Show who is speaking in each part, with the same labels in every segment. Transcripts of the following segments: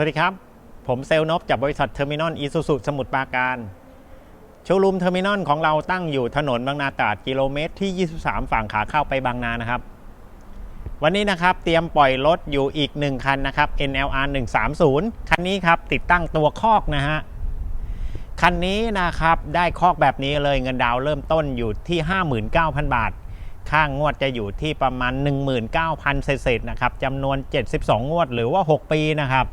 Speaker 1: วัสดีครับ ผมเซลนบจากบริษัทเทอร์มินอลอีซูซูสมุทรปราการ โชว์รูมเทอร์มินอลของเราตั้งอยู่ถนนบางนาตราดกิโลเมตรที่ 23 ฝั่งขาเข้าไปบางนานะครับ วันนี้นะครับเตรียมปล่อยรถอยู่อีก 1 คันนะครับ NLR 130 คันนี้ครับติดตั้งตัวคอกนะฮะ คันนี้นะครับได้คอกแบบนี้เลยเงินดาวเริ่มต้นอยู่ที่ 59,000 บาท ค่างวดจะอยู่ที่ประมาณ 19,000 เศษๆนะครับจำนวน 72 งวดหรือว่า 6 ปีนะครับ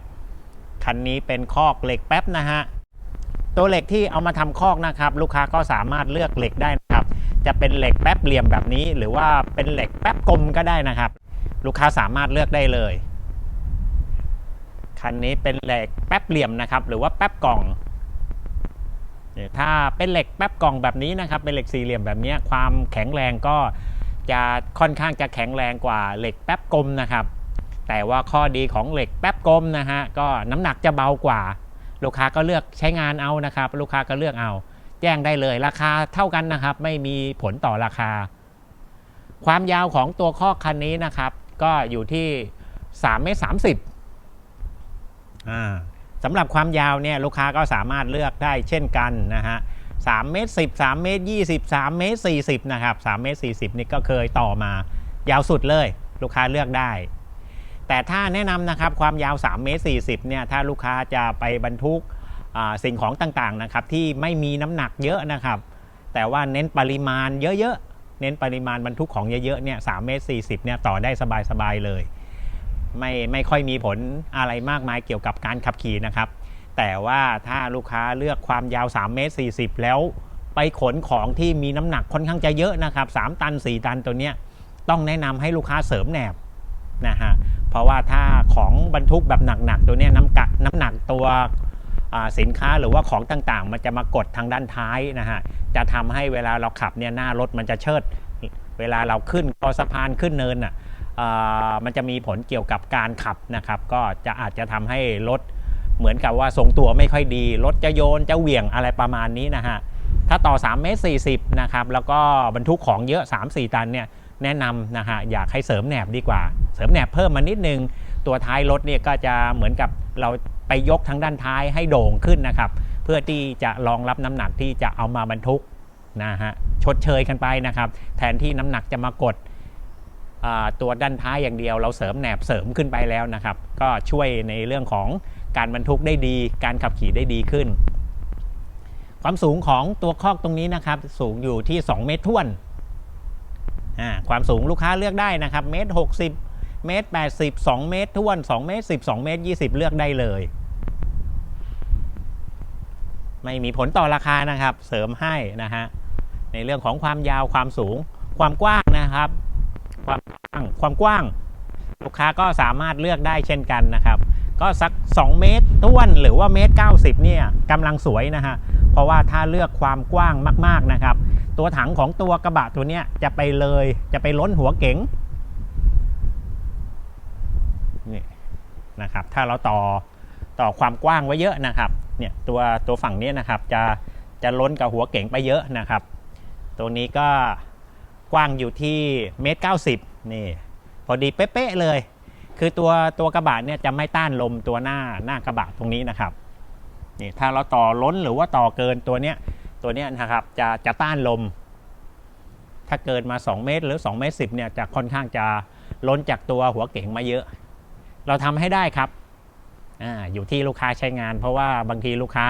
Speaker 1: คันนี้เป็นคอกเหล็กแป๊บนะฮะตัวเหล็กที่เอามาทำคอกนะครับ ลูกค้าก็สามารถเลือกเหล็กได้นะครับ จะเป็นเหล็กแป๊บเหลี่ยมแบบนี้ หรือว่าเป็นเหล็กแป๊บกลมก็ได้นะครับ ลูกค้าสามารถเลือกได้เลยคันนี้เป็นเหล็กแป๊บเหลี่ยมนะครับ หรือว่าแป๊บกล่องเนี่ยถ้าเป็นเหล็กแป๊บกล่องแบบนี้นะครับ เป็นเหล็กสี่เหลี่ยมแบบนี้ความแข็งแรงก็จะค่อนข้างจะแข็งแรงกว่าเหล็กแป๊บกลมนะครับ แต่ว่าข้อดีของเหล็กแป๊บกลมนะฮะก็น้ำหนักจะเบากว่า ลูกค้าก็เลือกใช้งานเอานะครับ ลูกค้าก็เลือกเอา แจ้งได้เลยราคาเท่ากันนะครับ ไม่มีผลต่อราคา ความยาวของตัวข้อคันนี้นะครับ ก็อยู่ที่3เมตร30อ่าสำหรับความยาวเนี่ยลูกค้าก็สามารถเลือกได้เช่นกันนะฮะ3เมตร10 3เมตร20 3เมตร40นะครับ3เมตร40 นี่ก็เคยต่อมายาวสุดเลย ลูกค้าเลือกได้ แต่ถ้าแนะนำนะครับความยาว3เมตร40เนี่ยถ้าลูกค้าจะไปบรรทุกสิ่งของต่างๆนะครับที่ไม่มีน้ำหนักเยอะนะครับ แต่ว่าเน้นปริมาณเยอะๆเน้นปริมาณบรรทุกของเยอะๆเนี่ย3เมตร40เนี่ยต่อได้สบายๆเลย ไม่ไม่ค่อยมีผลอะไรมากมายเกี่ยวกับการขับขี่นะครับ แต่ว่าถ้าลูกค้าเลือกความยาว3เมตร40 แล้วไปขนของที่มีน้ำหนักค่อนข้างจะเยอะนะครับ3ตัน 4 ตันตัวเนี้ยต้องแนะนำให้ลูกค้าเสริมแหนบนะฮะ เพราะว่าถ้าของบรรทุกแบบหนักๆตัวนี้น้ำกัดน้ำหนักตัวสินค้าหรือว่าของต่างๆ มันจะมากดทางด้านท้ายนะฮะจะทำให้เวลาเราขับเนี่ยหน้ารถมันจะเชิด เวลาเราขึ้นคอสะพานขึ้นเนินอะมันจะมีผลเกี่ยวกับการขับนะครับ ก็จะอาจจะทำให้รถเหมือนกับว่าทรงตัวไม่ค่อยดี รถจะโยนจะเหวี่ยงอะไรประมาณนี้นะฮะถ้าต่อ3เมตร40นะครับแล้วก็บรรทุกของเยอะ 3-4 ตันเนี่ย แนะนำนะฮะอยากให้เสริมแหนบดีกว่า เสริมแหนบเพิ่มมานิดนึง ตัวท้ายรถเนี่ยก็จะเหมือนกับเราไปยกทางด้านท้ายให้โด่งขึ้นนะครับ เพื่อที่จะรองรับน้ำหนักที่จะเอามาบรรทุกนะฮะชดเชยกันไปนะครับ แทนที่น้ำหนักจะมากดตัวด้านท้ายอย่างเดียวเราเสริมแหนบเสริมขึ้นไปแล้วนะครับ ก็ช่วยในเรื่องของการบรรทุกได้ดี การขับขี่ได้ดีขึ้น ความสูงของตัวคอกตรงนี้นะครับ สูงอยู่ที่ 2 เมตรท่วน ความสูงลูกค้าเลือกได้นะครับเมตรหกสิบเมตรแปดสิบสองเมตรท้วนสองเมตรสิบสองเมตรยี่สิบเลือกได้เลย ไม่มีผลต่อราคานะครับ เสริมให้นะฮะในเรื่องของความยาวความสูงความกว้างนะครับ ความกว้างความกว้าง ลูกค้าก็สามารถเลือกได้เช่นกันนะครับ ก็สัก 2 เมตรท้วนหรือว่าเมตร 90 เนี่ยกำลังสวยนะฮะเพราะว่าถ้าเลือกความกว้างมากๆนะครับ ตัวถังของตัวกระบะตัวเนี้ยจะไปเลยจะไปล้นหัวเก๋งนี่นะครับถ้าเราต่อต่อความกว้างไว้เยอะนะครับเนี่ยตัวตัวฝั่งนี้นะครับจะจะล้นกับหัวเก๋งไปเยอะนะครับ ตัวนี้ก็กว้างอยู่ที่เมตรเก้าสิบนี่ พอดีเป๊ะๆเลย คือตัวตัวกระบะเนี่ยจะไม่ต้านลมตัวหน้าหน้ากระบะตรงนี้นะครับนี่ถ้าเราต่อล้นหรือว่าต่อเกินตัวเนี้ยตัวเนี้ยนะครับจะจะต้านลม ถ้าเกินมา 2 เมตรหรือ2เมตร10เนี่ยจะค่อนข้างจะล้นจากตัวหัวเก๋งมาเยอะ เราทำให้ได้ครับอาอยู่ที่ลูกค้าใช้งาน เพราะว่าบางทีลูกค้า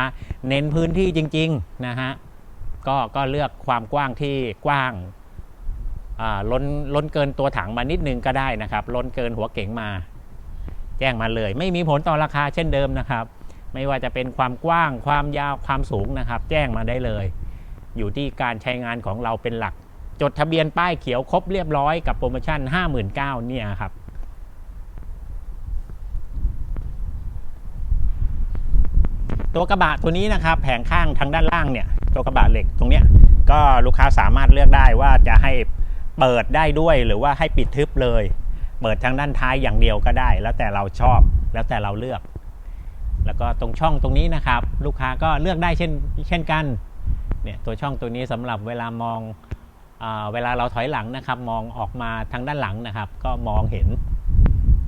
Speaker 1: เน้นพื้นที่จริง ๆ นะฮะก็ก็เลือกความกว้างที่กว้าง ล้นล้นเกินตัวถังมานิดนึงก็ได้นะครับ ล้นเกินหัวเก๋งมา แจ้งมาเลย ไม่มีผลต่อราคาเช่นเดิมนะครับ ไม่ว่าจะเป็นความกว้างความยาวความสูงนะครับ แจ้งมาได้เลย อยู่ที่การใช้งานของเราเป็นหลัก จดทะเบียนป้ายเขียวครบเรียบร้อยกับโปรโมชั่น 59,000เนี่ยครับตัวกระบะตัวนี้นะครับแผงข้างทางด้านล่างเนี่ยตัวกระบะเหล็กตรงเนี้ยก็ลูกค้าสามารถเลือกได้ว่าจะให้ เปิดได้ด้วยหรือว่าให้ปิดทึบเลย เปิดทางด้านท้ายอย่างเดียวก็ได้ แล้วแต่เราชอบแล้วแต่เราเลือก แล้วก็ตรงช่องตรงนี้นะครับ ลูกค้าก็เลือกได้เช่นเช่นกันเนี่ยตัวช่องตัวนี้สำหรับเวลามองอเวลาเราถอยหลังนะครับ มองออกมาทางด้านหลังนะครับ ก็มองเห็น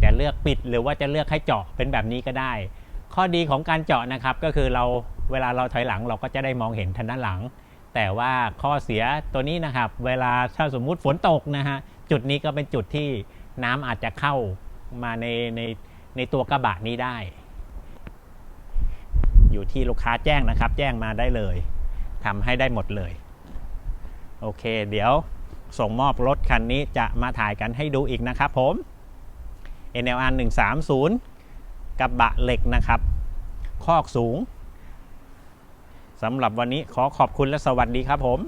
Speaker 1: จะเลือกปิดหรือว่าจะเลือกให้เจาะเป็นแบบนี้ก็ได้ ข้อดีของการเจาะนะครับก็คือเราเวลาเราถอยหลังเราก็จะได้มองเห็นทางด้านหลัง แต่ว่าข้อเสียตัวนี้นะครับ เวลาถ้าสมมุติฝนตกนะฮะจุดนี้ก็เป็นจุดที่น้ำอาจจะเข้ามาในในในตัวกระบะนี้ได้ อยู่ที่ลูกค้าแจ้งนะครับ แจ้งมาได้เลยทำให้ได้หมดเลย โอเค เดี๋ยวส่งมอบรถคันนี้จะมาถ่ายกันให้ดูอีกนะครับผม NLR 130 กับบะเหล็กนะครับ คอกสูง สำหรับวันนี้ขอขอบคุณและสวัสดีครับผม